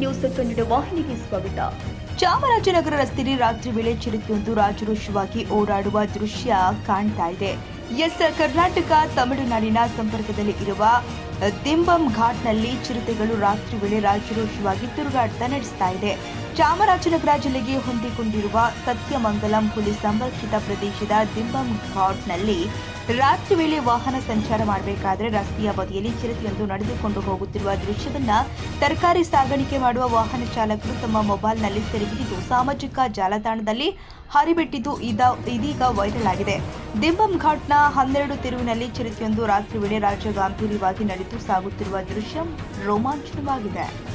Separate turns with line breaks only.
News Kannada ವಾಹಿನಿಗೆ ಸ್ವಾಗತ. ಚಾಮರಾಜನಗರ ರಸ್ತೆಯಲ್ಲಿ ರಾತ್ರಿ ವೇಳೆ ಚಿರತೆಯೊಂದು ರಾಜರೋಷವಾಗಿ ಓಡಾಡುವ ದೃಶ್ಯ ಕಾಣ್ತಾ ಇದೆ. ಎಸ್, ಕರ್ನಾಟಕ ತಮಿಳುನಾಡಿನ ಸಂಪರ್ಕದಲ್ಲಿ ಇರುವ ದಿಂಬಂ ಘಾಟ್ನಲ್ಲಿ ಚಿರತೆಗಳು ರಾತ್ರಿ ವೇಳೆ ರಾಜರೋಷವಾಗಿ ತಿರುಗಾಟ ನಡೆಸ್ತಾ ಇದೆ. ಚಾಮರಾಜನಗರ ಜಿಲ್ಲೆಗೆ ಹೊಂದಿಕೊಂಡಿರುವ ಸತ್ಯಮಂಗಲಂ ಹುಲಿ ಸಂರಕ್ಷಿತ ಪ್ರದೇಶದ ದಿಂಬಂ ಘಾಟ್ನಲ್ಲಿ ರಾತ್ರಿ ವೇಳೆ ವಾಹನ ಸಂಚಾರ ಮಾಡಬೇಕಾದ್ರೆ ರಸ್ತೆಯ ಬದಿಯಲ್ಲಿ ಚಿರತೆಯೊಂದು ನಡೆದುಕೊಂಡು ಹೋಗುತ್ತಿರುವ ದೃಶ್ಯವನ್ನ ತರಕಾರಿ ಸಾಗಾಣಿಕೆ ಮಾಡುವ ವಾಹನ ಚಾಲಕರು ತಮ್ಮ ಮೊಬೈಲ್ನಲ್ಲಿ ಸೆರೆ ಸಾಮಾಜಿಕ ಜಾಲತಾಣದಲ್ಲಿ ಹರಿಬಿಟ್ಟಿದ್ದು ಇದ ಇದೀಗ ವೈರಲ್ ಆಗಿದೆ. ದಿಂಬಂ ಘಾಟ್ನ ಹನ್ನೆರಡು ತಿರುವಿನಲ್ಲಿ ಚಿರತೆಯೊಂದು ರಾತ್ರಿ ವೇಳೆ ರಾಜ್ಯ ಗಾಂಭೀರ್ಯವಾಗಿ ನಡೆದು ಸಾಗುತ್ತಿರುವ ದೃಶ್ಯ ರೋಮಾಂಚನವಾಗಿದೆ.